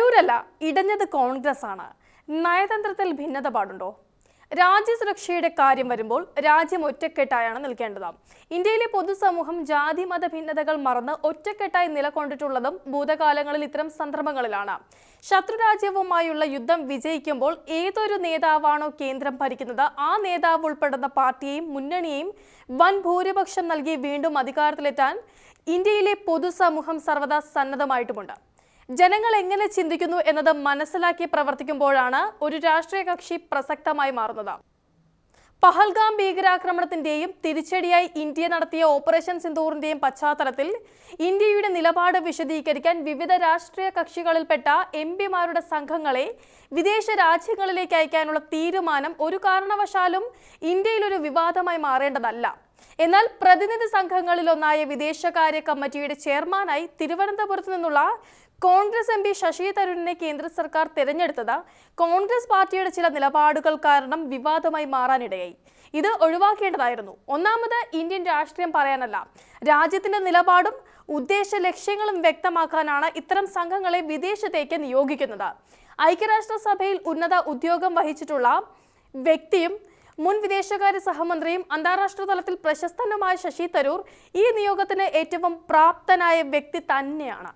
തരൂരല്ല ഇടഞ്ഞത് കോൺഗ്രസ് ആണ് നയതന്ത്രത്തിൽ ഭിന്നത പാടുണ്ടോ? രാജ്യസുരക്ഷയുടെ കാര്യം വരുമ്പോൾ രാജ്യം ഒറ്റക്കെട്ടായാണ് നിൽക്കേണ്ടത്. ഇന്ത്യയിലെ പൊതുസമൂഹം ജാതി മത ഭിന്നതകൾ മറന്ന് ഒറ്റക്കെട്ടായി നിലകൊണ്ടിട്ടുള്ളതും ഭൂതകാലങ്ങളിൽ ഇത്തരം സന്ദർഭങ്ങളിലാണ്. ശത്രുരാജ്യവുമായുള്ള യുദ്ധം വിജയിക്കുമ്പോൾ ഏതൊരു നേതാവാണോ കേന്ദ്രം ഭരിക്കുന്നത്? ആ നേതാവ് ഉൾപ്പെടുന്ന പാർട്ടിയെയും മുന്നണിയെയും വൻ ഭൂരിപക്ഷം നൽകി വീണ്ടും അധികാരത്തിലെത്താൻ ഇന്ത്യയിലെ പൊതുസമൂഹം സർവതാ സന്നദ്ധമായിട്ടുമുണ്ട്. ജനങ്ങൾ എങ്ങനെ ചിന്തിക്കുന്നു എന്നത് മനസ്സിലാക്കി പ്രവർത്തിക്കുമ്പോഴാണ് ഒരു രാഷ്ട്രീയ കക്ഷി പ്രസക്തമായി മാറുന്നത്. പഹൽഗാം ഭീകരാക്രമണത്തിന്റെയും തിരിച്ചടിയായി ഇന്ത്യ നടത്തിയ ഓപ്പറേഷൻ സിന്ദൂറിന്റെയും പശ്ചാത്തലത്തിൽ ഇന്ത്യയുടെ നിലപാട് വിശദീകരിക്കാൻ വിവിധ രാഷ്ട്രീയ കക്ഷികളിൽപ്പെട്ട എം പിമാരുടെ സംഘങ്ങളെ വിദേശ രാജ്യങ്ങളിലേക്ക് അയക്കാനുള്ള തീരുമാനം ഒരു കാരണവശാലും ഇന്ത്യയിലൊരു വിവാദമായി മാറേണ്ടതല്ല. എന്നാൽ പ്രതിനിധി സംഘങ്ങളിലൊന്നായ വിദേശകാര്യ കമ്മിറ്റിയുടെ ചെയർമാനായി തിരുവനന്തപുരത്ത് നിന്നുള്ള കോൺഗ്രസ് എം പി ശശി തരൂരിനെ കേന്ദ്ര സർക്കാർ തിരഞ്ഞെടുത്തത് കോൺഗ്രസ് പാർട്ടിയുടെ ചില നിലപാടുകൾ കാരണം വിവാദമായി മാറാനിടയായി. ഇത് ഒഴിവാക്കേണ്ടതായിരുന്നു. ഒന്നാമത് ഇന്ത്യൻ രാഷ്ട്രീയം പറയാനല്ല. രാജ്യത്തിന്റെ നിലപാടും ഉദ്ദേശ ലക്ഷ്യങ്ങളും വ്യക്തമാക്കാനാണ് ഇത്തരം സംഘങ്ങളെ വിദേശത്തേക്ക് നിയോഗിക്കുന്നത്. ഐക്യരാഷ്ട്രസഭയിൽ ഉന്നത ഉദ്യോഗം വഹിച്ചിട്ടുള്ള വ്യക്തിയും മുൻ വിദേശകാര്യ സഹമന്ത്രിയും അന്താരാഷ്ട്ര തലത്തിൽ പ്രശസ്തനുമായ ശശി തരൂർ ഈ നിയോഗത്തിന് ഏറ്റവും പ്രാപ്തനായ വ്യക്തി തന്നെയാണ്.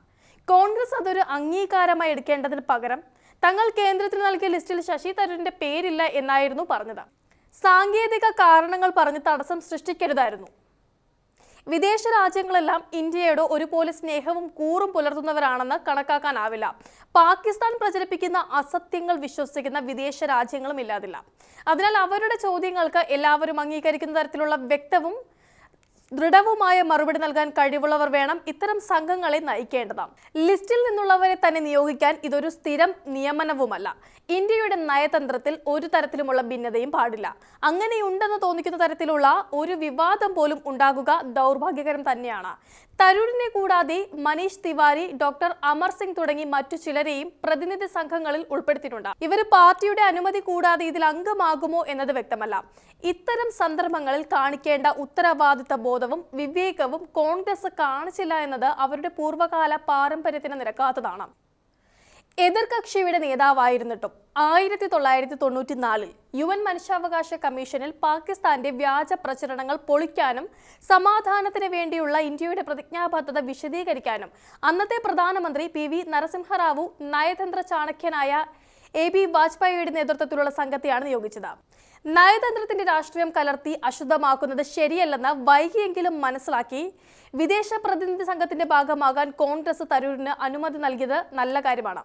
കോൺഗ്രസ് അതൊരു അംഗീകാരമായി എടുക്കേണ്ടതിന് പകരം തങ്ങൾ കേന്ദ്രത്തിന് നൽകിയ ലിസ്റ്റിൽ ശശി തരൂരിന്റെ പേരില്ല എന്നായിരുന്നു പറഞ്ഞത്. സാങ്കേതിക കാരണങ്ങൾ പറഞ്ഞ് തടസ്സം സൃഷ്ടിക്കരുതായിരുന്നു. വിദേശ രാജ്യങ്ങളെല്ലാം ഇന്ത്യയോട് ഒരുപോലെ സ്നേഹവും കൂറും പുലർത്തുന്നവരാണെന്ന് കണക്കാക്കാനാവില്ല. പാകിസ്ഥാൻ പ്രചരിപ്പിക്കുന്ന അസത്യങ്ങൾ വിശ്വസിക്കുന്ന വിദേശ രാജ്യങ്ങളും ഇല്ലാതില്ല. അതിനാൽ അവരുടെ ചോദ്യങ്ങൾക്ക് എല്ലാവരും അംഗീകരിക്കുന്ന തരത്തിലുള്ള വ്യക്തവും ദൃഢവുമായ മറുപടി നൽകാൻ കഴിവുള്ളവർ വേണം ഇത്തരം സംഘങ്ങളെ നയിക്കേണ്ടത്. ലിസ്റ്റിൽ നിന്നുള്ളവരെ തന്നെ നിയോഗിക്കാൻ ഇതൊരു സ്ഥിരം നിയമനവുമല്ല. ഇന്ത്യയുടെ നയതന്ത്രത്തിൽ ഒരു തരത്തിലുമുള്ള ഭിന്നതയും പാടില്ല. അങ്ങനെയുണ്ടെന്ന് തോന്നിക്കുന്ന തരത്തിലുള്ള ഒരു വിവാദം പോലും ഉണ്ടാകുക ദൗർഭാഗ്യകരം തന്നെയാണ്. തരൂരിനെ കൂടാതെ മനീഷ് തിവാരി ഡോക്ടർ അമർ സിംഗ് തുടങ്ങി മറ്റു ചിലരെയും പ്രതിനിധി സംഘങ്ങളിൽ ഉൾപ്പെടുത്തിയിട്ടുണ്ട്. ഇവർ പാർട്ടിയുടെ അനുമതി കൂടാതെ ഇതിൽ അംഗമാകുമോ എന്നത് വ്യക്തമല്ല. ഇത്തരം സന്ദർഭങ്ങളിൽ കാണിക്കേണ്ട ഉത്തരവാദിത്ത ബോധവും വിവേകവും കോൺഗ്രസ് കാണിച്ചില്ല എന്നത് അവരുടെ പൂർവകാല പാരമ്പര്യത്തിന് നിരക്കാത്തതാണ്. എതിർകക്ഷിയുടെ നേതാവായിരുന്നിട്ടും ആയിരത്തി തൊള്ളായിരത്തി തൊണ്ണൂറ്റി നാലിൽ യു എൻ മനുഷ്യാവകാശ കമ്മീഷനിൽ പാകിസ്ഥാന്റെ വ്യാജ പ്രചരണങ്ങൾ പൊളിക്കാനും സമാധാനത്തിന് വേണ്ടിയുള്ള ഇന്ത്യയുടെ പ്രതിജ്ഞാബദ്ധത വിശദീകരിക്കാനും അന്നത്തെ പ്രധാനമന്ത്രി പി വി നരസിംഹറാവു നയതന്ത്ര ചാണക്യനായ എ ബി വാജ്പേയിയുടെ നേതൃത്വത്തിലുള്ള സംഘത്തെയാണ് നിയോഗിച്ചത്. നയതന്ത്രത്തിന്റെ രാഷ്ട്രീയം കലർത്തി അശുദ്ധമാക്കുന്നത് ശരിയല്ലെന്ന് വൈകിയെങ്കിലും മനസ്സിലാക്കി. വിദേശ പ്രതിനിധി സംഘത്തിന്റെ ഭാഗമാകാൻ കോൺഗ്രസ് തരൂരിന് അനുമതി നൽകിയത് നല്ല കാര്യമാണ്.